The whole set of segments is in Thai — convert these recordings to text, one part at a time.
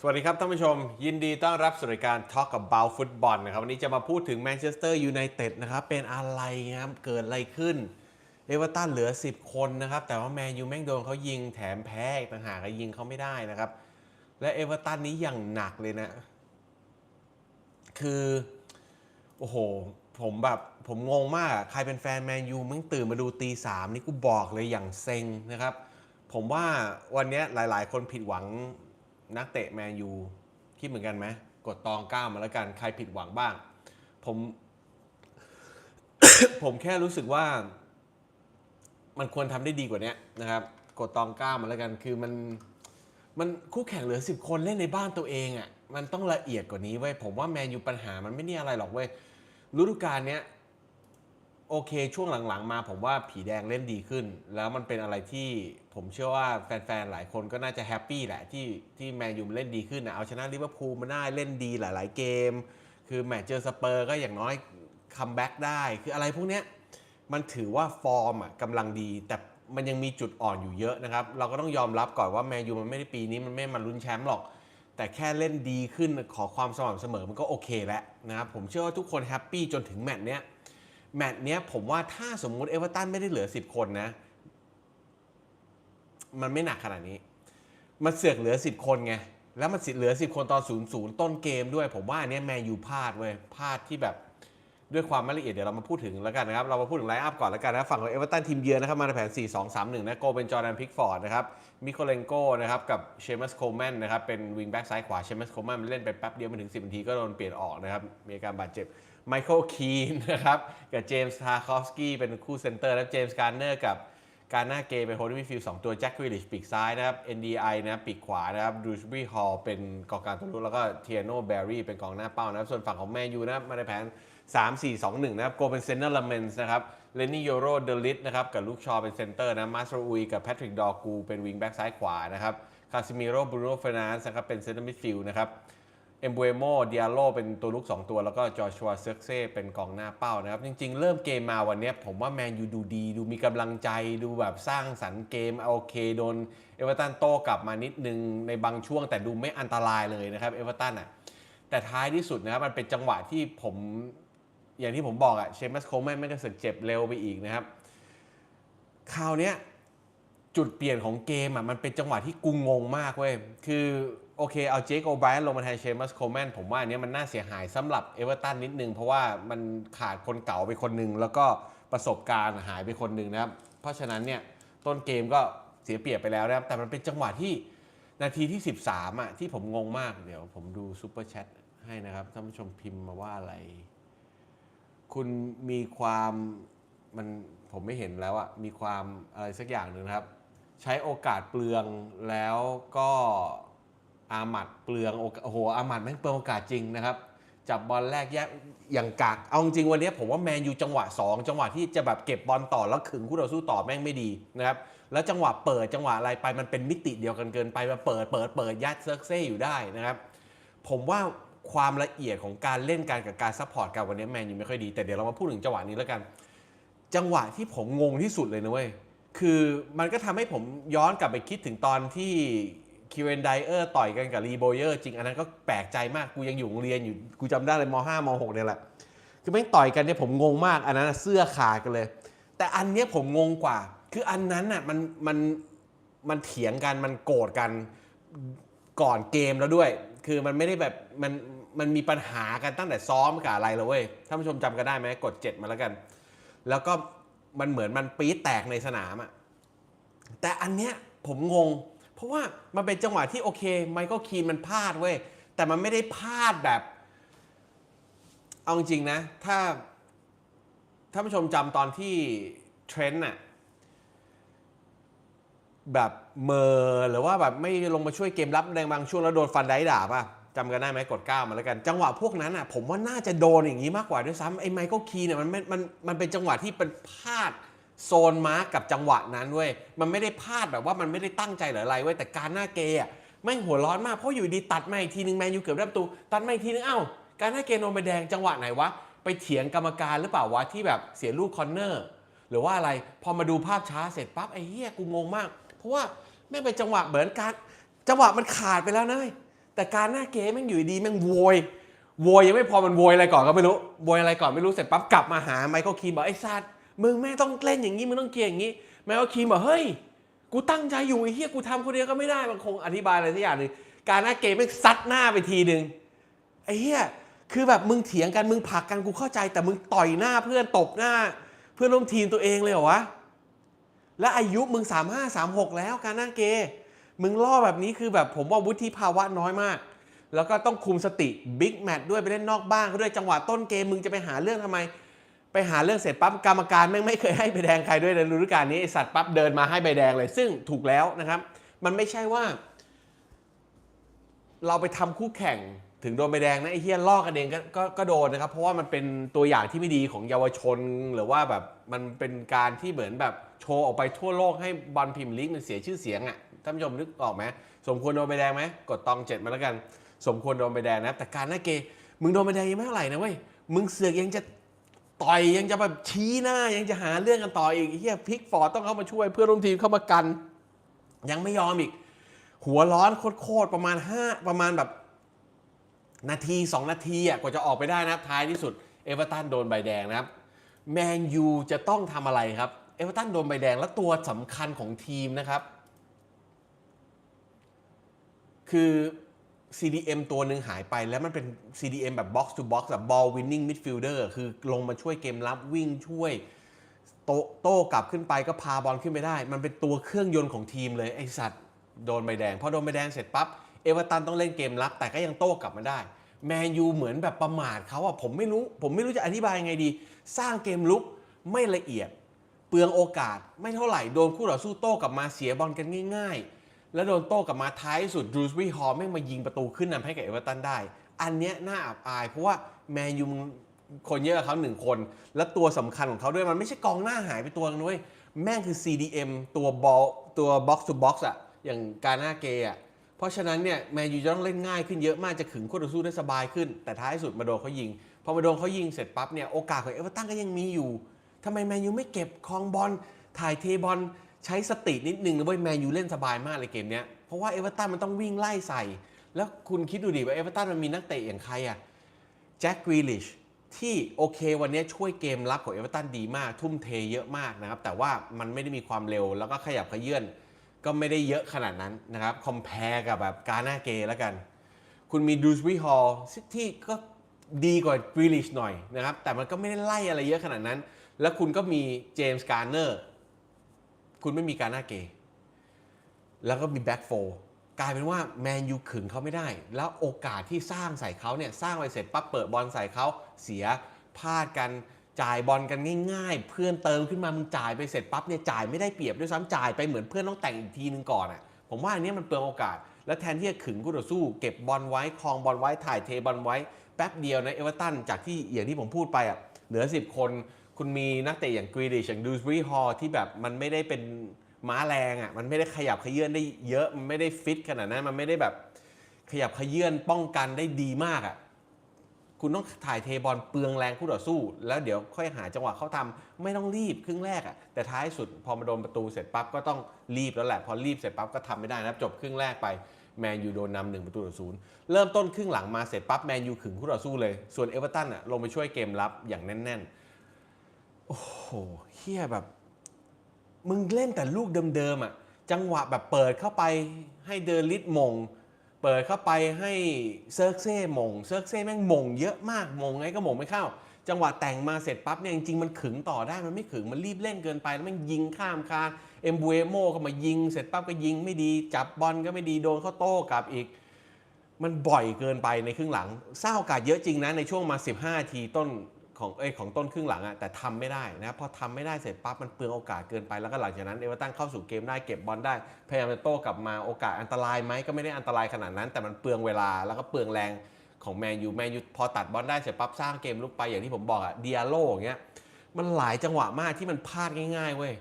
สวัสดีครับท่านผู้ชม ยินดีต้อนรับสู่รายการ Talk About Football นะครับ วันนี้จะมาพูดถึงแมนเชสเตอร์ยูไนเต็ดนะครับ เป็นอะไรครับ เกิดอะไรขึ้น เอเวอร์ตันเหลือ 10 คนนะครับ แต่ว่าแมนยูแม่งโดนเขายิงแถมแพ้ต่างหาก็ยิงเขาไม่ได้นะครับ และเอเวอร์ตันนี้อย่างหนักเลยนะ คือ โอ้โห ผมแบบผมงงมาก ใครเป็นแฟนแมนยูมึงตื่นมาดูตีสามนี่กูบอกเลยอย่างเซ็งนะครับ ผมว่าวันนี้ยหลาย ๆ คนผิดหวัง นักเตะแมนยูคิดเหมือนกันไหมกดตองก้ามาแล้วกันใครผิดหวังบ้าง ผม ผมแค่รู้สึกว่า มันควรทำได้ดีกว่านี้นะครับ กดตองก้ามาแล้วกันคือมันมันคู่แข่งเหลือ 10 คนเล่นในบ้านตัวเองอะ่ะมันต้องละเอียดกว่านี้เว้ยผมว่าแมนยูปัญหามันไม่ได้อะไรหรอกเว้ยฤดูกาลเนี้ย โอเคช่วงหลังๆ มาผมว่าผีแดงเล่นดีขึ้น แล้วมันเป็นอะไรที่ผมเชื่อว่าแฟนๆ หลายคนก็น่าจะแฮปปี้แหละที่ที่แมนยูเล่นดีขึ้นนะเอาชนะลิเวอร์พูลมาได้เล่นดีหลายๆเกม คือแมตช์เจอสเปอร์ก็อย่างน้อยคัมแบ็กได้ คืออะไรพวกเนี้ยมันถือว่าฟอร์มอะกำลังดี แต่มันยังมีจุดอ่อนอยู่เยอะนะครับ เราก็ต้องยอมรับก่อนว่าแมนยูมันไม่ได้ปีนี้มันไม่มาลุ้นแชมป์หรอก แต่แค่เล่นดีขึ้นขอความสม่ำเสมอมันก็โอเคแล้วนะครับผมเชื่อว่าทุกคนแฮปปี้จนถึงแมตช์เนี้ย แมตช์เนี้ยผมว่าถ้าสมมุติเอเวอร์ตันไม่ได้เหลือ 10 คนนะ มันไม่หนักขนาดนี้ มันเสือกเหลือ 10 คนไง แล้วมันสิเหลือ 10 คนตอน0 0ต้นเกมด้วย ผมว่าอันเนี้ยแมนยูพลาดเว้ยพลาดที่แบบด้วยความไม่ละเอียดเดี๋ยวเรามาพูดถึงแล้วกันนะครับ เรามาพูดถึงไลน์อัพก่อนแล้วกันนะฝั่งของเอเวอร์ตันทีมเยือนนะครับ มาในแผน 4 2 3 1 นะ โกเป็นจอร์แดนพิกฟอร์ดนะครับ มิโคเลนโกนะครับ กับเชมัสโคลแมนนะครับ เป็นวิงแบ็กซ้ายขวาเชมัสโคลแมนเล่นไปแป๊บเดียวไม่ถึง 10 นาทีก็โดนเปลี่ยนออกนะครับ มีอาการบาดเจ็บ ไมเคิลคีนนะครับกับเจมส์ทาคอฟสกี้เป็นคู่เซนเตอร์และเจมส์การ์เนอร์กับการหน้าเกย์เป็นโฮลด์มิดฟิลด์สองตัวแจ็ควิลลิชปีกซ้ายนะครับ NDI นะครับปีกขวานะครับดูชบี้ฮอลเป็นกองกลางตัวรุกแล้วก็เทียโนแบร์รี่เป็นกองหน้าเป้านะครับ ส่วนฝั่งของแมนยูนะครับมาในแผน 3 4 2 1 นะครับโกเป็นเซนเนอร์ลาเมนส์นะครับเลนนี่โยโรเดลิสนะครับกับลูกชอเป็นเซนเตอร์นะมาสโรอุยกับแพทริกดอกูเป็นวิงแบ็กซ้ายขวานะครับคาซิมิโร่บรูโน่เฟรนันส์นะครับเป็นเซนเตอร์มิดฟิลด์นะครับ เอมบูเอโมเดียโลเป็นตัวลุก 2 ตัว แล้วก็จอชัวเซกเซ่เป็นกองหน้าเป้านะครับ จริง ๆ เริ่มเกมมาวันนี้ผมว่าแมนยูดูดี ดูมีกำลังใจดูแบบสร้างสรรค์เกมโอเคโดนเอเวอร์ตันโต้กลับมานิดนึงในบางช่วงแต่ดูไม่อันตรายเลยนะครับเอเวอร์ตันอะแต่ท้ายที่สุดนะครับมันเป็นจังหวะที่ผมอย่างที่ผมบอกอะเชมัสโคลแมนไม่งก็สึกเจ็บเร็วไปอีกนะครับคราวเนี้ย จุดเปลี่ยนของเกมอะมันเป็นจังหวะที่กูงงมากเว้ย คือโอเคเอาเจคโอไบรอันลงมาแทนเชมัสโคลแมนผมว่าอันเนี้ยมันน่าเสียหายสำหรับเอเวอร์ตันนิดนึง เพราะว่ามันขาดคนเก่าไปคนหนึ่งแล้วก็ประสบการณ์หายไปคนหนึ่งนะครับ เพราะฉะนั้นเนี่ยต้นเกมก็เสียเปรียบไปแล้วนะครับ แต่มันเป็นจังหวะที่นาทีที่ 13อะที่ผมงงมากเดี๋ยวผมดูซูเปอร์แชทให้นะครับท่านผู้ชมพิมพ์มาว่าอะไร คุณมีความมันผมไม่เห็นแล้วอะมีความอะไรสักอย่างหนึ่งนะครับ ใช้โอกาสเปลืองแล้วก็อาหมัดเปลืองโอ้โหอาหมัดแม่งเปลืองโอกาสจริงนะครับจับบอลแรกแยกอย่างกากเอาจริงวันนี้ผมว่าแมนยูจังหวะ 2 จังหวะที่จะแบบเก็บบอลต่อแล้วขึงคู่ต่อสู้ต่อแม่งไม่ดีนะครับแล้วจังหวะเปิดจังหวะอะไรไปมันเป็นมิติเดียวกันเกินไปมาเปิดเปิดเปิดยัดเซิร์กเซ่อยู่ได้นะครับผมว่าความละเอียดของการเล่นการกับการซัพพอร์ตกันวันนี้แมนยูไม่ค่อยดีแต่เดี๋ยวเรามาพูดถึงจังหวะนี้แล้วกัน จังหวะที่ผมงงที่สุดเลยนะเว้ย คือมันก็ทำให้ผมย้อนกลับไปคิดถึงตอนที่คิวเอนไดเออร์ต่อยกันกับรีโบเยอร์จริงอันนั้นก็แปลกใจมากกูยังอยู่โรงเรียนอยู่กูจำได้เลยม .5 ม .6 เนี่ยแหละ คือไม่งต่อยกันเนี่ยผมงงมากอันนั้นนะเสื้อขาดกันเลย แต่อันเนี้ยผมงงกว่า คืออันนั้นน่ะมันมันมันเถียงกันมันโกรธกันก่อนเกมแล้วด้วย คือมันไม่ได้แบบมันมันมีปัญหากันตั้งแต่ซ้อมกับอะไรเลยเว้ยท่านผู้ชมจำกันได้ไหมกด 7 มาแล้วกัน แล้วก็ มันเหมือนมันปี๊ดแตกในสนามอะแต่อันเนี้ยผมงง เพราะว่ามันเป็นจังหวะที่โอเคไมเคิลคีนมันพลาดเว้ย แต่มันไม่ได้พลาดแบบ เอาจริงๆนะ ถ้าท่านผู้ชมจำตอนที่เทรนต์อะแบบเมอหรือว่าแบบไม่ลงมาช่วยเกมรับในบางช่วงแล้วโดนฟันได้ด่าป่ะ จำกันได้ไหมกดก้าวมาแล้วกัน จังหวะพวกนั้นอะผมว่าน่าจะโดนอย่างนี้มากกว่าด้วยซ้ำไอ้ไมเคิลคีเนี่ยมันไม่มันมันเป็นจังหวะที่เป็นพลาดโซนมาร์กกับจังหวะนั้นเว้ยมันไม่ได้พลาดแบบว่ามันไม่ได้ตั้งใจหรืออะไรเว้ยแต่การหน้าเกย์อะแม่งหัวร้อนมากเพราะอยู่ดีตัดมาอีกทีนึงแมนยูเกือบได้ประตูตัดมาอีกทีนึงเอ้าการหน้าเกย์โดนใบแดงจังหวะไหนวะไปเถียงกรรมการหรือเปล่าวะที่แบบเสียลูกคอนเนอร์หรือว่าอะไรพอมาดูภาพช้าเสร็จปั๊บไอ้เหี้ยกูงงมาก เพราะว่าแม่งเป็นจังหวะเหมือนการจังหวะมันขาดไปแล้วนะ แต่การหน้าเกมแม่งอยู่ดีแม่งโวยโวยยังไม่พอมันโวยอะไรก่อนก็ไม่รู้โวยอะไรก่อนไม่รู้เสร็จปั๊บกลับมาหาไมเคิลคีนบอกไอ้สัตว์มึงแม่ต้องเล่นอย่างนี้มึงต้องเกียร์อย่างนี้ไมเคิลคีนบอกเฮ้ยกูตั้งใจอยู่ไอ้เหี้ยกูทำคนเดียวก็ไม่ได้มันคงอธิบายอะไรสักอย่างหนึ่งการหน้าเกมแม่งซัดหน้าไปทีหนึ่งไอ้เหี้ยคือแบบมึงเถียงกันมึงผลักกันกูเข้าใจ แต่มึงต่อยหน้าเพื่อนตบหน้า เพื่อนร่วมทีมตัวเองเลยเหรอวะและอายุมึง35 36แล้วการหนั่งเกย์ มึงล่อแบบนี้คือแบบผมว่าวุฒิภาวะน้อยมาก แล้วก็ต้องคุมสติบิ๊กแมตช์ด้วยไปเล่นนอกบ้านด้วยจังหวะต้นเกมมึงจะไปหาเรื่องทำไม ไปหาเรื่องเสร็จปั๊บกรรมการแม่งไม่เคยให้ใบแดงใครด้วยในฤดูกาลนี้ไอสัตว์ปั๊บเดินมาให้ใบแดงเลย ซึ่งถูกแล้วนะครับ มันไม่ใช่ว่า เราไปทำคู่แข่งถึงโดนใบแดงนะไอ้เฮียลอกกันเองก็ก็ก็โดนนะครับ เพราะว่ามันเป็นตัวอย่างที่ไม่ดีของเยาวชน หรือว่าแบบมันเป็นการที่เหมือนแบบโชว์ออกไปทั่วโลกให้บอลพรีเมียร์ลีกมันเสียชื่อเสียงอะ ท่านผู้ชมนึกออกไหมสมควรโดนใบแดงไหมกดตองเจ็ดมาแล้วกัน สมควรโดนใบแดงนะ แต่การหน้าเกย์มึงโดนใบแดงยังไม่เท่าไหร่นะเว้ยมึงเสือกยังจะต่อยยังจะแบบชี้หน้ายังจะหาเรื่องกันต่ออีกเฮียพิกฟอร์ดต้องเข้ามาช่วย เพื่อนร่วมทีมเข้ามากัน ยังไม่ยอมอีก หัวร้อนโคตรประมาณ 5 ประมาณแบบ นาที 2 นาทีอะกว่าจะออกไปได้นะท้ายที่สุดเอเวอร์ตันโดนใบแดงนะครับแมนยูจะต้องทำอะไรครับเอเวอร์ตันโดนใบแดงและตัวสำคัญของทีมนะครับ คือ CDM ตัวหนึ่งหายไปแล้วมันเป็น CDM แบบ box to box แบบ ball winning midfielder คือลงมาช่วยเกมรับวิ่งช่วยโตโต้กลับขึ้นไปก็พาบอลขึ้นไปได้ มันเป็นตัวเครื่องยนต์ของทีมเลย ไอสัตว์โดนใบแดง พอโดนใบแดงเสร็จปั๊บ เอเวอร์ตันต้องเล่นเกมรับ แต่ก็ยังโต้กลับมาได้ แมนยูเหมือนแบบประมาทเขาอะผมไม่รู้ ผมไม่รู้จะอธิบายยังไงดี สร้างเกมลุกไม่ละเอียด เปลืองโอกาสไม่เท่าไหร่ โดนคู่ต่อสู้โต้กลับมาเสียบอลกันง่าย ๆ แล้วโดนโต้กลับมาท้ายสุดดรูสวีฮอลแม่งมายิงประตูขึ้นนำให้กับเอเวอร์ตันได้ อันเนี้ยน่าอับอาย เพราะว่าแมนยูมึงคนเยอะเขาหนึ่งคน และตัวสำคัญของเขาด้วยมันไม่ใช่กองหน้าหายไปตัวนึงด้วยแม่งคือ CDM ตัวบอลตัว box to box อะอย่างการหน้าเกย์อะเพราะฉะนั้นเนี่ยแมนยูจะต้องเล่นง่ายขึ้นเยอะมากจะขึงคู่ต่อสู้ได้สบายขึ้น แต่ท้ายสุดมาโดนเขายิง พอมาโดนเขายิงเสร็จปั๊บเนี่ยโอกาสของเอเวอร์ตันก็ยังมีอยู่ทำไมแมนยูไม่เก็บครองบอลถ่ายเทบอล ใช้สตินิดนึงนะเว้ยแมนยูเล่นสบายมากเลยเกมเนี้ยเพราะว่าเอเวอร์ตันมันต้องวิ่งไล่ใส่ แล้วคุณคิดดูดิว่าเอเวอร์ตันมันมีนักเตะอย่างใครอะแจ็คกรีลิชที่โอเควันนี้ช่วยเกมรับของเอเวอร์ตันดีมาก ทุ่มเทเยอะมากนะครับ แต่ว่ามันไม่ได้มีความเร็วแล้วก็ขยับขยื่นก็ไม่ได้เยอะขนาดนั้นนะครับคอมเพลกับแบบกาหน้าเกย์แล้วกัน คุณมีดูสวีฮอลที่ก็ดีกว่ากรีลิชหน่อยนะครับ แต่มันก็ไม่ได้ไล่อะไรเยอะขนาดนั้น แล้วคุณก็มีเจมส์การ์เนอร์ คุณไม่มีการหน้าเกย์แล้วก็มีแบ็กโฟกลายเป็นว่าแมนยูขึงเขาไม่ได้ แล้วโอกาสที่สร้างใส่เขาเนี่ยสร้างไปเสร็จปั๊บเปิดบอลใส่เขาเสียพลาดกันจ่ายบอลกันง่าย ๆ เพื่อนเติมขึ้นมามึงจ่ายไปเสร็จปั๊บเนี่ยจ่ายไม่ได้เปรียบด้วยซ้ำจ่ายไปเหมือนเพื่อนต้องแต่งอีกทีนึงก่อนอะผมว่าอันนี้มันเปลืองโอกาส แล้วแทนที่จะขึงคู่ต่อสู้ เก็บบอลไว้คลองบอลไว้ถ่ายเทบอลไว้แป๊บเดียวนะเอเวอร์ตันจากที่อย่างที่ผมพูดไปอะเหลือ 10 คน คุณมีนักเตะอย่างกรีดิชอย่างดูสบรีฮอลที่แบบมันไม่ได้เป็นม้าแรงอะมันไม่ได้ขยับขยื่นได้เยอะมันไม่ได้ฟิตขนาดนั้นมันไม่ได้แบบขยับขยื่นป้องกันได้ดีมากอะคุณต้องถ่ายเทบอลเปลืองแรงคู่ต่อสู้ แล้วเดี๋ยวค่อยหาจังหวะเขาทำไม่ต้องรีบครึ่งแรกอะแต่ท้ายสุดพอมาโดนประตูเสร็จปั๊บก็ต้องรีบแล้วแหละ พอรีบเสร็จปั๊บก็ทำไม่ได้นะจบครึ่งแรกไปแมนยูโดนนำหนึ่งประตูต่อศูนย์เริ่มต้นครึ่งหลังมาเสร็จปั๊บแมนยูขึงคู่ต่อสู้เลย ส่วนเอเวอร์ตันอะลงไปช่วยเกมรับอย่างแน่น ๆ โอ้โหเฮียแบบ มึงเล่นแต่ลูกเดิมๆอะ จังหวะแบบเปิดเข้าไปให้เดอลิทมง เปิดเข้าไปให้เซิร์กเซ่มง เซิร์กเซ่แม่งมงเยอะมากมงไงก็มงไม่เข้า จังหวะแต่งมาเสร็จปั๊บเนี่ยจริงๆมันขึงต่อได้มันไม่ขึงมันรีบเล่นเกินไปแล้วม่งยิงข้ามคานเอ็มบูเอโมก็มายิง เสร็จปั๊บก็ยิงไม่ดี จับบอลก็ไม่ดีโดนเข้าโต้กลับอีก มันบ่อยเกินไปในครึ่งหลังสร้าโอกาสเยอะจริงนะในช่วงมา 15นาทีต้น ของเอ้ของต้นครึ่งหลังอะแต่ทำไม่ได้นะพอทำไม่ได้เสร็จปั๊บมันเปลืองโอกาสเกินไปแล้วก็หลังจากนั้นเอเวอร์ตันเข้าสู่เกมได้เก็บบอลได้พยายามจะโต้กลับมาโอกาสอันตรายไหมก็ไม่ได้อันตรายขนาดนั้น แต่มันเปลืองเวลาแล้วก็เปลืองแรงของแมนยูแมนยูพอตัดบอลได้เสร็จปั๊บสร้างเกมลุกไปอย่างที่ผมบอกอะเดียโลอย่างเงี้ยมันหลายจังหวะมากที่มันพลาดง่ายๆเว้ย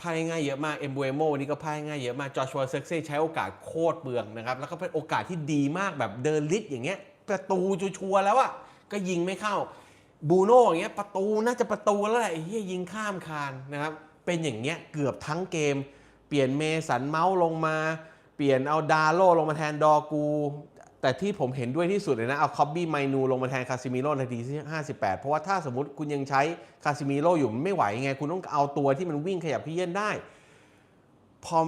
พลาดง่ายเยอะมากเอ็มบูเอโมนี่ก็พลาดง่ายเยอะมากจอชัวเซ็กซี่ใช้โอกาสโคตรเปลืองนะครับแล้วก็เป็นโอกาสที่ดีมากแบบเดินลิดอย่างเงี้ยประตูชัวร์ๆแล้วอะก็ยิงไม่เข้า บูโน่อย่างเงี้ยประตูน่าจะประตูแล้วแหละเฮียยิงข้ามคานนะครับ เป็นอย่างเงี้ยเกือบทั้งเกม เปลี่ยนเมสันเมาส์ลงมา เปลี่ยนเอาดาโลลงมาแทนดอกู แต่ที่ผมเห็นด้วยที่สุดเลยนะเอาคอบบี้ไมนูลงมาแทนคาซิมิโร่นาทีที่58 เพราะว่าถ้าสมมติคุณยังใช้คาซิมิโร่อยู่มันไม่ไหวไง คุณต้องเอาตัวที่มันวิ่งขยับเยื่นได้ พอ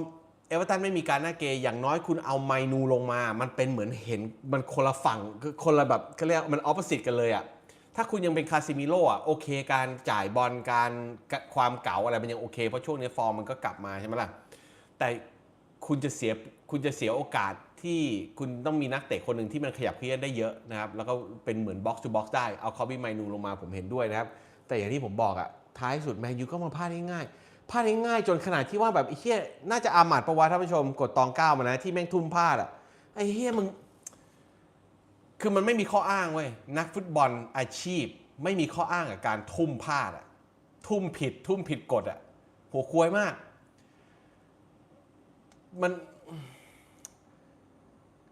เอเวอร์ตันไม่มีการหน้าเกย์อย่างน้อยคุณเอาไมนูลงมา มันเป็นเหมือนเห็นมันคนละฝั่งคือคนละแบบเขาเรียกมันออป posite กันเลยอะ ถ้าคุณยังเป็นคาซิมิโร่อะโอเค การจ่ายบอลการความเก๋าอะไรมันยังโอเค เพราะช่วงนี้ฟอร์มมันก็กลับมาใช่ไหมล่ะ แต่คุณจะเสียคุณจะเสียโอกาสที่คุณต้องมีนักเตะคนหนึ่งที่มันขยับเขยื้อนได้เยอะนะครับ แล้วก็เป็นเหมือนบ็อกซ์ o ูบ็อกซ์ได้ เอาคอบี้ไมนูลงมาผมเห็นด้วยนะครับ แต่อย่างที่ผมบอกอะท้ายสุดแมนยูก็มาพลาดง่ายๆพลาดง่ายๆจนขนาดที่ว่าแบบไอ้เฮียน่าจะอามัดประวัติท่านผู้ชมกดตองเก้ามานะที่แม่งทุ่มพลาดอะไอ้เฮียมึง คือมันไม่มีข้ออ้างเว้ยนักฟุตบอลอาชีพ ไม่มีข้ออ้างกับการทุ่มพลาดอะทุ่มผิด ทุ่มผิดกฎอะหัวควยมาก มัน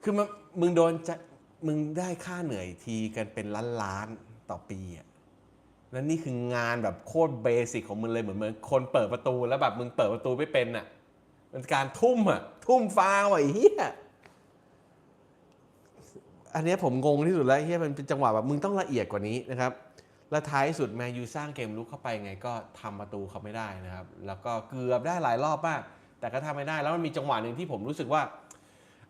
คือมันมึงโดนจะมึงได้ค่าเหนื่อยทีกันเป็นล้านล้านต่อปีอะแล้วนี่คืองานแบบโคตรเบสิกของมึงเลยเหมือนเหมือนคนเปิดประตูแล้วแบบมึงเปิดประตูไม่เป็นอะมันการทุ่มอะทุ่มฟาวไอ้เหี้ย อันนี้ผมงงที่สุดแล้วเฮียมันเป็นจังหวะแบบมึงต้องละเอียดกว่านี้นะครับ และท้ายสุดแมนยูสร้างเกมลุกเข้าไปไงก็ทำประตูเขาไม่ได้นะครับ แล้วก็เกือบได้หลายรอบมาก แต่ก็ทำไม่ได้ แล้วมันมีจังหวะหนึ่งที่ผมรู้สึกว่า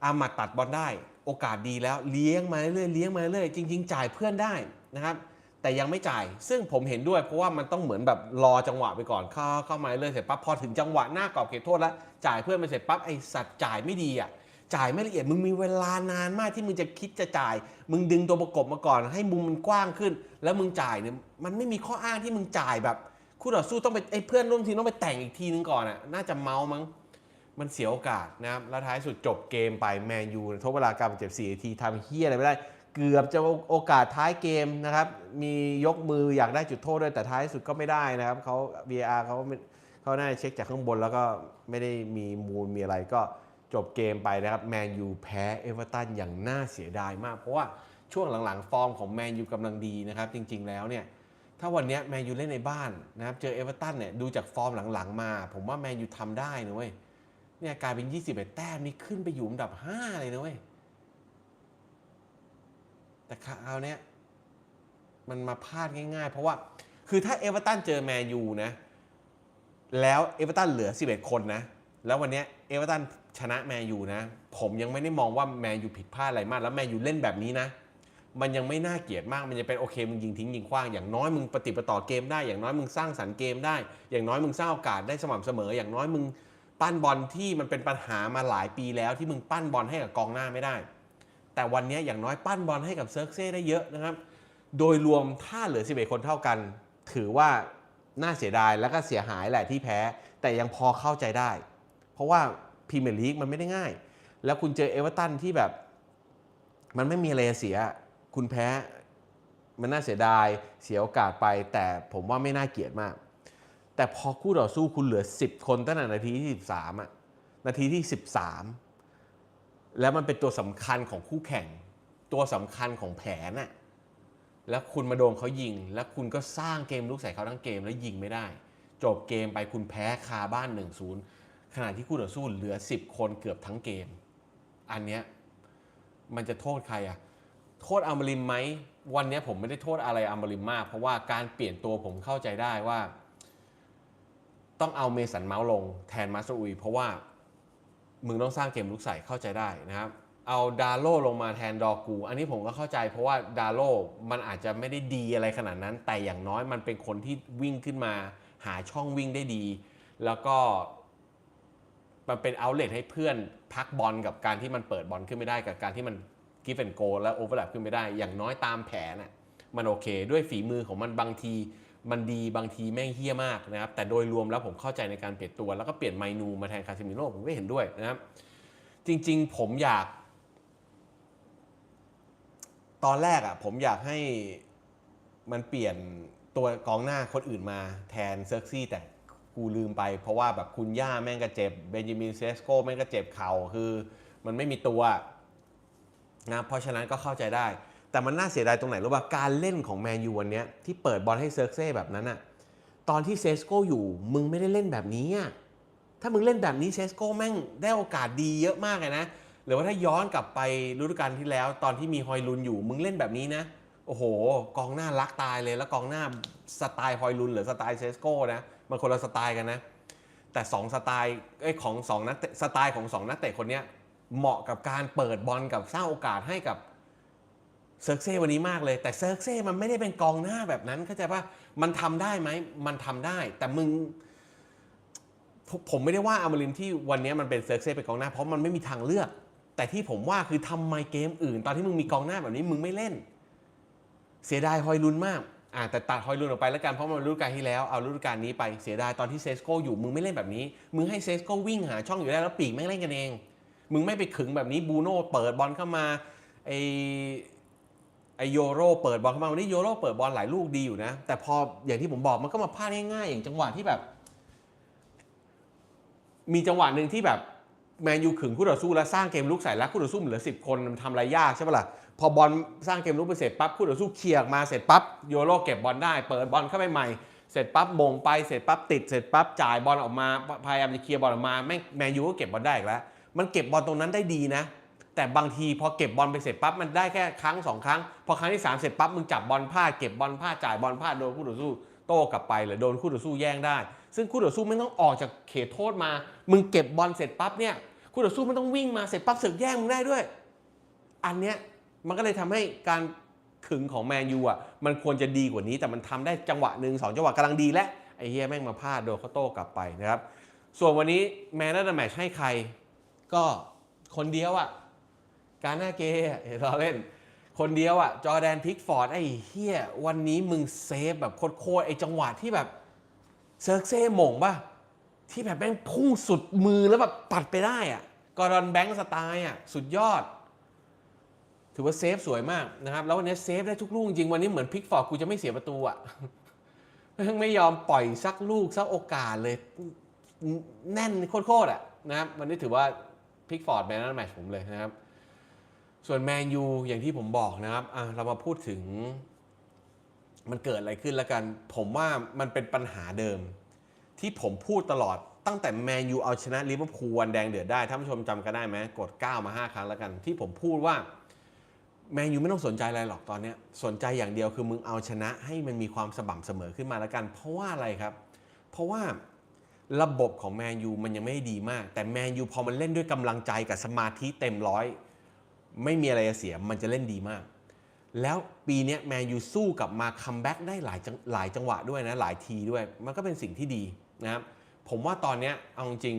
อามัดตัดบอลได้ โอกาสดีแล้วเลี้ยงมาเรื่อยเลี้ยงมาเรื่อยจริง ๆ จ่ายเพื่อนได้นะครับ แต่ยังไม่จ่าย ซึ่งผมเห็นด้วยเพราะว่ามันต้องเหมือนแบบรอจังหวะไปก่อนเข้าเข้ามาเรื่อยเสร็จปั๊บพอถึงจังหวะหน้ากรอบเขตโทษแล้วจ่ายเพื่อนไปเสร็จปั๊บไอสัตว์จ่ายไม่ดีอะ จ่ายไม่ละเอียด มึงมีเวลานานมากที่มึงจะคิดจะจ่าย มึงดึงตัวประกบมาก่อน ให้มุมมันกว้างขึ้น แล้วมึงจ่ายเนี่ยมันไม่มีข้ออ้างที่มึงจ่ายแบบ คู่ต่อสู้ต้องไปไอ้เพื่อนร่วมทีมต้องไปแต่งอีกทีนึงก่อนอะน่าจะเมามั้งมันเสียโอกาสนะครับแล้วท้ายสุดจบเกมไปแมนยูทบเวลาการเจ็บ4นาทีทำเฮียอะไรไม่ได้ เกือบจะโอกาสท้ายเกมนะครับมียกมืออยากได้จุดโทษด้วยแต่ท้ายสุดก็ไม่ได้นะครับเขา VAR เขาเขาน่าจะเช็คจากข้างบนแล้วก็ไม่ได้มีมูลมีอะไรก็ จบเกมไปนะครับแมนยูแพ้เอเวอร์ตันอย่างน่าเสียดายมาก เพราะว่าช่วงหลังๆ ฟอร์มของแมนยูกำลังดีนะครับจริงๆแล้วเนี่ยถ้าวันนี้แมนยูเล่นในบ้านนะครับเจอเอเวอร์ตันเนี่ยดูจากฟอร์มหลังๆ มา ผมว่าแมนยูทำได้นะเว้ยเนี่ยกลายเป็น 21 แต้มนี่ขึ้นไปอยู่อันดับ 5 เลยนะเว้ยแต่คราวเนี้ยมันมาพลาดง่ายๆ เพราะว่าคือถ้าเอเวอร์ตันเจอแมนยูนะ แล้วเอเวอร์ตันเหลือ 11 คนนะ แล้ววันนี้เอเวอร์ตัน ชนะแมนยูนะ ผมยังไม่ได้มองว่าแมนยูผิดพลาดอะไรมาก แล้วแมนยูเล่นแบบนี้นะ มันยังไม่น่าเกลียดมาก มันจะเป็นโอเคมึงยิงทิ้งยิงขว้าง อย่างน้อยมึงปฏิปต่อเกมได้ อย่างน้อยมึงสร้างสรรค์เกมได้ อย่างน้อยมึงสร้างโอกาสได้สม่ำเสมอ อย่างน้อยมึงปั้นบอลที่มันเป็นปัญหามาหลายปีแล้วที่มึงปั้นบอลให้กับกองหน้าไม่ได้ แต่วันนี้อย่างน้อยปั้นบอลให้กับเซิร์กเซ่ได้เยอะนะครับ โดยรวมถ้าเหลือ 11 คนเท่ากัน ถือว่าน่าเสียดายแล้วก็เสียหายแหละที่แพ้ แต่ยังพอเข้าใจได้ เพราะว่า พรีเมียร์ลีกมันไม่ได้ง่าย แล้วคุณเจอเอเวอร์ตันที่แบบ มันไม่มีอะไรเสีย คุณแพ้มันน่าเสียดายเสียโอกาสไป แต่ผมว่าไม่น่าเกลียดมาก แต่พอคู่ต่อสู้คุณเหลือ 10 คนตั้งแต่นาทีที่ 13อะนาทีที่ 13 แล้วมันเป็นตัวสำคัญของคู่แข่ง ตัวสำคัญของแผนน่ะแล้วคุณมาโดนเขายิง แล้วคุณก็สร้างเกมลุกใส่เขาทั้งเกมแล้วยิงไม่ได้ จบเกมไปคุณแพ้คาบ้าน 1-0 ขณะที่คู่ต่อสู้เหลือ 10 คนเกือบทั้งเกม อันเนี้ยมันจะโทษใครอะโทษอัมริมไหมวันนี้ผมไม่ได้โทษอะไรอัมริมมาก เพราะว่าการเปลี่ยนตัวผมเข้าใจได้ว่า ต้องเอาเมสันเมาส์ลงแทนมาสอุยเพราะว่ามึงต้องสร้างเกมลุกใส่เข้าใจได้นะครับ เอาดาโลลงมาแทนดอกู อันนี้ผมก็เข้าใจ เพราะว่าดาโลมันอาจจะไม่ได้ดีอะไรขนาดนั้น แต่อย่างน้อยมันเป็นคนที่วิ่งขึ้นมา หาช่องวิ่งได้ดี แล้วก็ มันเป็นเอาเล t ให้เพื่อนพักบอลกับการที่มันเปิดบอลขึ้นไม่ได้กับการที่มันกิฟ a อนโกแล้วโอเวอร์แลปขึ้นไม่ได้ อย่างน้อยตามแผนน่ะมันโอเคด้วยฝีมือของมันบางทีมันดีบางทีแม่งเฮี้ยมากนะครับ แต่โดยรวมแล้วผมเข้าใจในการเปลี่ยนตัว แล้วก็เปลี่ยนไมนูมาแทนคาซิมิโร่ผมก็เห็นด้วยนะครับ จริง ๆ ผมอยาก ตอนแรกอะ่ะ ผมอยากให้มันเปลี่ยนตัวกองหน้าคนอื่นมาแทนเซิร์กซี่แต่ กูลืมไป เพราะว่าแบบคุณย่าแม่งก็เจ็บเบนจามินเซสโกแม่งก็เจ็บเข่าคือมันไม่มีตัวนะเพราะฉะนั้นก็เข้าใจได้ แต่มันน่าเสียดายตรงไหนรู้ป่ะการเล่นของแมนยูวันนี้ที่เปิดบอลให้เซิร์กเซ่แบบนั้นอะตอนที่เซสโกอยู่มึงไม่ได้เล่นแบบนี้อะถ้ามึงเล่นแบบนี้เซสโกแม่งได้โอกาสดีเยอะมากเลยนะหรือว่าถ้าย้อนกลับไปฤดูกาลที่แล้ว ตอนที่มีฮอยลุนอยู่มึงเล่นแบบนี้นะโอ้โห กองหน้ารักตายเลยแล้วกองหน้าสไตล์ฮอยลุนหรือสไตล์เซสโก้นะ มันคนละสไตล์กันนะ แต่2สไตล์เอ้ของสองนักเตะสไตล์ของ2นักเตะคนเนี้ยเหมาะกับการเปิดบอลกับสร้างโอกาสให้กับเซิร์กเซ่วันนี้มากเลย แต่เซิร์กเซ่มันไม่ได้เป็นกองหน้าแบบนั้นเข้าใจป่ะมันทำได้ไหมมันทำได้ แต่มึง ผมไม่ได้ว่าอามารินที่วันนี้มันเป็นเซิร์กเซ่เป็นกองหน้าเพราะมันไม่มีทางเลือก แต่ที่ผมว่าคือทำไมเกมอื่น ตอนที่มึงมีกองหน้าแบบนี้มึงไม่เล่น เสียดายฮอยลุนมาก อ่าแต่ตัดฮอยลุนออกไปแล้วกันเพราะมันฤดูกาลที่แล้วเอาฤดูกาลนี้ไปเสียดายตอนที่เซสโกอยู่มึงไม่เล่นแบบนี้ มึงให้เซสโกวิ่งหาช่องอยู่ได้แล้วปีกไม่งเล่นกันเอง มึงไม่ไปขึงแบบนี้บูโน่เปิดบอลเข้ามาไอไอโยโรเปิดบอลเข้ามาวันนี้โยโรเปิดบอลหลายลูกดีอยู่นะ แต่พออย่างที่ผมบอกมันก็มาพลาดง่ายๆอย่างจังหวะที่แบบ มีจังหวะหนึ่งที่แบบแมนยูขึงคู่ต่อสู้แล้วสร้างเกมลุกใส่แล้วคู่ต่อสู้เหลือสิบคนมันทำอะไรยากใช่ปะล่ะ พอบอลสร้างเกมลุกไปเสร็จปั๊บคู่ต่อสู้เคลียร์มาเสร็จปั๊บโยโรเก็บบอลได้ เปิดบอลเข้าไปใหม่เสร็จปั๊บมงไปเสร็จปั๊บติดเสร็จปั๊บจ่ายบอลออกมาพยายามจะเคลียร์บอลออกมาแม่งแมนยูก็เก็บบอลได้อีกแล้วมันเก็บบอลตรงนั้นได้ดีนะ แต่บางทีพอเก็บบอลไปเสร็จปั๊บมันได้แค่ครั้งสองครั้ง พอครั้งที่สามเสร็จปั๊บมึงจับบอลพลาดเก็บบอลพลาดจ่ายบอลพลาดโดนคู่ต่อสู้โต้กลับไปหรือโดนคู่ต่อสู้แย่งได้ ซึ่งคู่ต่อสู้ไม่ต้องออกจากเขตโทษมา มึงเก็บบอลเสร็จปั๊บเนี่ยคู่ต่อสู้ไม่ต้องวิ่งมาเสร็จปั๊บสึกแย่งมึงได้ด้วย อันเนี้ย มันก็เลยทำให้การขึงของแมนยูอะมันควรจะดีกว่านี้แต่มันทำได้จังหวะหนึ่งสองจังหวะกำลังดีและไอ้เฮียแม่งมาพลาดโดนเขาโต้กลับไปนะครับ ส่วนวันนี้แมนน่าจะแมชให้ใคร ก็คนเดียวอะการหน้าเกย์อเราเล่น คนเดียวอะจอร์แดนพิกฟอร์ดไอ้เฮียวันนี้มึงเซฟแบบโคตรๆไอ้จังหวะที่แบบเซิร์กเซ่หม่งป่ะที่แบบแม่งพุ่งสุดมือแล้วแบบปัดไปได้อะกอร์ดอนแบงค์สไตล์อะสุดยอด ถือว่าเซฟสวยมากนะครับ แล้ววันนี้เซฟได้ทุกลูกจริงวันนี้เหมือนพิกฟอร์ดกูจะไม่เสียประตูอะแม่งไม่ยอมปล่อยสักลูกสักโอกาสเลย แน่นโคตรๆอะนะครับวันนี้ถือว่าพิกฟอร์ดแมนนันแมชผมเลยนะครับ ส่วนแมนยูอย่างที่ผมบอกนะครับเรามาพูดถึง มันเกิดอะไรขึ้นแล้วกัน ผมว่ามันเป็นปัญหาเดิม ที่ผมพูดตลอดตั้งแต่แมนยูเอาชนะลิเวอร์พูลวันแดงเดือดได้ท่านผู้ชมจำกันได้ไหมกด 9 มา 5 ครั้งแล้วกัน ที่ผมพูดว่า แมนยูไม่ต้องสนใจอะไรหรอกตอนนี้สนใจอย่างเดียวคือมึงเอาชนะให้มันมีความสม่ำเสมอขึ้นมาแล้วกัน เพราะว่าอะไรครับ เพราะว่าระบบของแมนยูมันยังไม่ดีมาก แต่แมนยูพอมันเล่นด้วยกำลังใจกับสมาธิเต็มร้อยไม่มีอะไรเสียมันจะเล่นดีมาก แล้วปีนี้แมนยูสู้กับมาคัมแบ็กได้หลายจังหลายจังหวะด้วยนะหลายทีด้วย มันก็เป็นสิ่งที่ดีนะครับผมว่าตอนนี้เอาจริง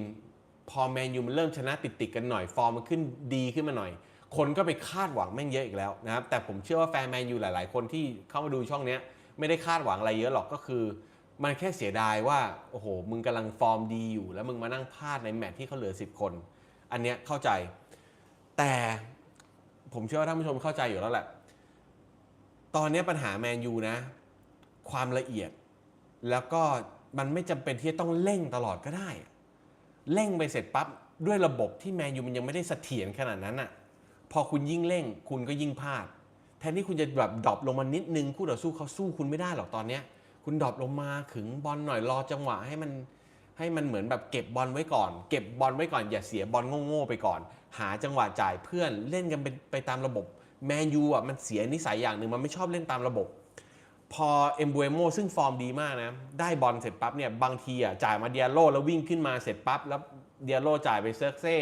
พอแมนยูมันเริ่มชนะติดติดๆกันหน่อยฟอร์มมันขึ้นดีขึ้นมาหน่อย คนก็ไปคาดหวังแม่งเยอะอีกแล้วนะครับ แต่ผมเชื่อว่าแฟนแมนยูหลาย ๆ คนที่เข้ามาดูช่องเนี้ยไม่ได้คาดหวังอะไรเยอะหรอกก็คือ มันแค่เสียดายว่าโอ้โหมึงกำลังฟอร์มดีอยู่ แล้วมึงมานั่งพลาดในแมตช์ที่เขาเหลือ 10 คน อันเนี้ยเข้าใจ แต่ผมเชื่อว่าท่านผู้ชมเข้าใจอยู่แล้วแหละตอนนี้ปัญหาแมนยูนะ ความละเอียด แล้วก็มันไม่จำเป็นที่จะต้องเร่งตลอดก็ได้เร่งไปเสร็จปั๊บด้วยระบบที่แมนยูมันยังไม่ได้เสถียรขนาดนั้นอะ พอคุณยิ่งเร่ง คุณก็ยิ่งพลาด แทนที่คุณจะแบบดรอปลงมานิดนึงคู่ต่อสู้เขาสู้คุณไม่ได้หรอกตอนเนี้ย คุณดรอปลงมาขึงบอลหน่อยรอจังหวะให้มันให้มันเหมือนแบบเก็บบอลไว้ก่อน เก็บบอลไว้ก่อนอย่าเสียบอลโง่ๆไปก่อน หาจังหวะจ่ายเพื่อนเล่นกันไปไปตามระบบแมนยูอะมันเสียนิสัยอย่างหนึ่งมันไม่ชอบเล่นตามระบบ พอเอมบูเอโมซึ่งฟอร์มดีมากนะได้บอลเสร็จปั๊บเนี่ยบางทีอะจ่ายมาเดียโลแล้ววิ่งขึ้นมาเสร็จปั๊บแล้วเดียโลจ่ายไปเซิร์กเซ่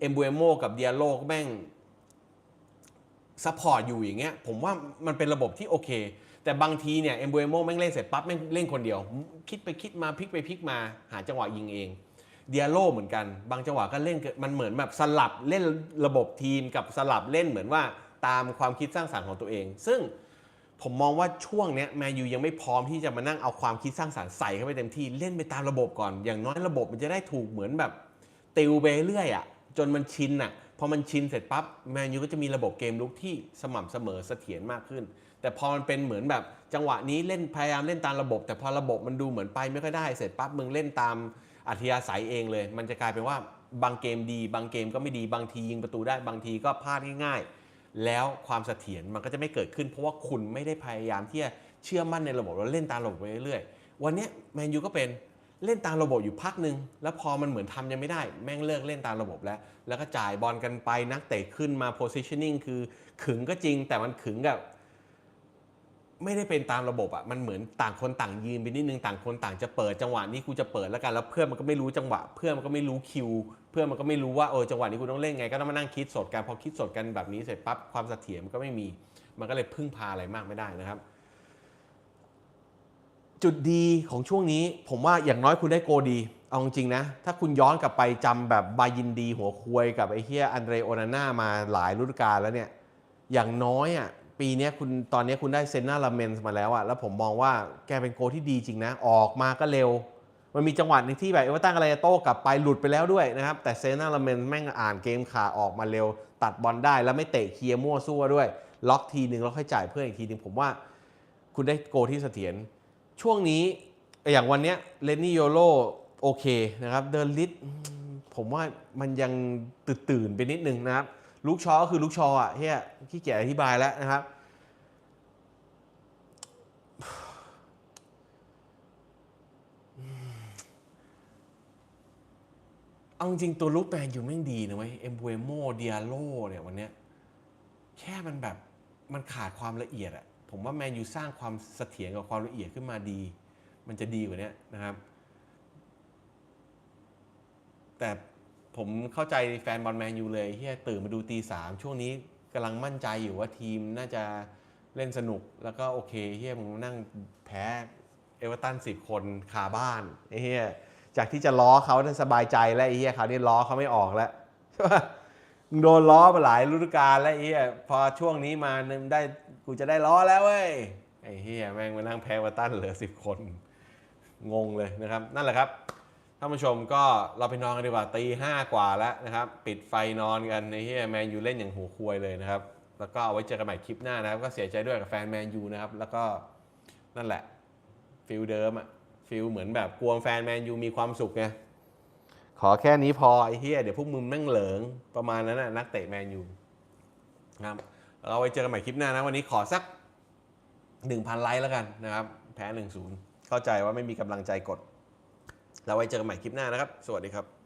เอมบูเอโมกับเดียโลก็แม่ง ซัพพอร์ตอยู่อย่างเงี้ยผมว่ามันเป็นระบบที่โอเค แต่บางทีเนี่ยเอมบูเอโมแม่งเล่นเสร็จปั๊บแม่งเล่นคนเดียว คิดไปคิดมาพลิกไปพลิกมาหาจังหวะยิงเองเดียโลเหมือนกัน บางจังหวะก็เล่นมันเหมือนแบบสลับเล่นระบบทีมกับสลับเล่นเหมือนว่าตามความคิดสร้างสรรค์ของตัวเอง ซึ่งผมมองว่าช่วงเนี้ยแมนยูยังไม่พร้อมที่จะมานั่งเอาความคิดสร้างสรรค์ใส่เข้าไปเต็มที่เล่นไปตามระบบก่อน อย่างน้อยระบบมันจะได้ถูกเหมือนแบบติวไปเรื่อยอะ่ะจนมันชินอะ่ะ พอมันชินเสร็จปั๊บแมนยูก็จะมีระบบเกมลุกที่สม่ำเสมอเสถียรมากขึ้น แต่พอมันเป็นเหมือนแบบจังหวะนี้เล่นพยายามเล่นตามระบบ แต่พอระบบมันดูเหมือนไปไม่ค่อยได้เสร็จปั๊บมึงเล่นตามอัธยาศัยเองเลย มันจะกลายเป็นว่าบางเกมดี บางเกมก็ไม่ดีบางทียิงประตูได้บางทีก็พลาดง่ายๆ แล้วความเสถียรมันก็จะไม่เกิดขึ้น เพราะว่าคุณไม่ได้พยายามที่จะเชื่อมั่นในระบบแล้วเล่นตามระบบไปเรื่อยๆวันนี้แมนยูก็เป็น เล่นตามระบบอยู่พักหนึ่งแล้วพอมันเหมือนทำยังไม่ได้ แม่งเลิกเล่นตามระบบแล้ว แล้วก็จ่ายบอลกันไปนักเตะขึ้นมา positioning คือขึงก็จริง แต่มันขึงกับ ไม่ได้เป็นตามระบบอะ่ะมันเหมือนต่างคนต่างยืนไปนิดนึงต่างคนต่างจะเปิดจังหวะนี้กูจะเปิดแล้วกันแล้วเพื่อนมันก็ไม่รู้จังหวะ เพื่อนมันก็ไม่รู้คิว เพื่อนมันก็ไม่รู้ว่าเออจังหวะนี้กูต้องเล่นไงก็ต้องมานั่งคิดสดกันพอคิดสดกันแบบนี้เสร็จปั๊บความเสถียรมันก็ไม่มี มันก็เลยพึ่งพาอะไรมากไม่ได้นะครับ จุดดีของช่วงนี้ผมว่าอย่างน้อยคุณได้โกดี เอาจริงๆนะ ถ้าคุณย้อนกลับไปจำแบบบายินดีหัวควยกับไอ้เฮียอันเดรโอนาน่ามาหลายฤดูกาลแล้วเนี่ย อย่างน้อยอะปีนี้คุณตอนนี้คุณได้เซนนาลาเมนส์มาแล้วอะแล้วผมมองว่าแกเป็นโกที่ดีจริงนะ ออกมาก็เร็ว มันมีจังหวะหนึงที่แบบเอเวอร์ตันอะไรโต้กลับไปหลุดไปแล้วด้วยนะครับ แต่เซนนาลาเมนส์แม่งอ่านเกมขาออกมาเร็ว ตัดบอลได้แล้วไม่เตะเคลียร์มั่วซั่วด้วย ล็อกทีหนึ่งแล้วค่อยจ่ายเพื่อนอีกทีหนึ่งผมว่า คุณได้โกที่เสถียร ช่วงนี้อย่างวันเนี้ยเลนนี่โยโลโอเคนะครับ เดินลิทผมว่ามันยังตื่นตื่นไปนิดนึงนะครับ ลูกชอก็คือลูกชออะเฮียขี้เกียจอธิบายแล้วนะครับ เอาจริงตัวลูกแมนอยู่แม่งดีนะเว้ยเอ็มบูเอโมเดียโลเนี่ยวันเนี้ยแค่มันแบบมันขาดความละเอียดอะ ผมว่าแมนยูสร้างความเสถียรกับความละเอียดขึ้นมาดี มันจะดีกว่านี้นะครับ แต่ผมเข้าใจแฟนบอลแมนยูเลยที่ตื่นมาดูตีสามช่วงนี้กำลังมั่นใจอยู่ว่าทีมน่าจะเล่นสนุกแล้วก็โอเคเฮียมึงนั่งแพ้เอเวอร์ตันสิบคนคาบ้านไอ้เฮียจากที่จะล้อเขาสบายใจแล้วไอ้เฮียคราวนี้ล้อเขาไม่ออกแล้วใช่ปะมึง โดนล้อมาหลายฤดูกาลแล้วไอ้เฮียพอช่วงนี้มาได้กูจะได้ล้อแล้วเว้ยไอ้เฮียแม่งมานั่งแพ้วอร์ตันเหลือสิบคน งงเลยนะครับ นั่นแหละครับท่านผู้ชมก็เราไปนอนกันดีกว่าตีห้ากว่าแล้วนะครับ ปิดไฟนอนกันในที่แมนยูเล่นอย่างหัวควยเลยนะครับ แล้วก็เอาไว้เจอกันใหม่คลิปหน้านะครับ ก็เสียใจด้วยกับแฟนแมนยูนะครับ แล้วก็นั่นแหละฟิลเดิมอะฟิลเหมือนแบบกลัวแฟนแมนยูมีความสุขไง ขอแค่นี้พอไอ้เฮียเดี๋ยวพวกมึงแม่งเหลิงประมาณนั้นนะนักเตะแมนยูนะครับเราไปเจอกันใหม่คลิปหน้านะ วันนี้ขอสัก 1,000 ไลค์แล้วกันนะครับ แพ้ 1-0 เข้าใจว่าไม่มีกำลังใจกด เราไว้เจอกันใหม่คลิปหน้านะครับ สวัสดีครับ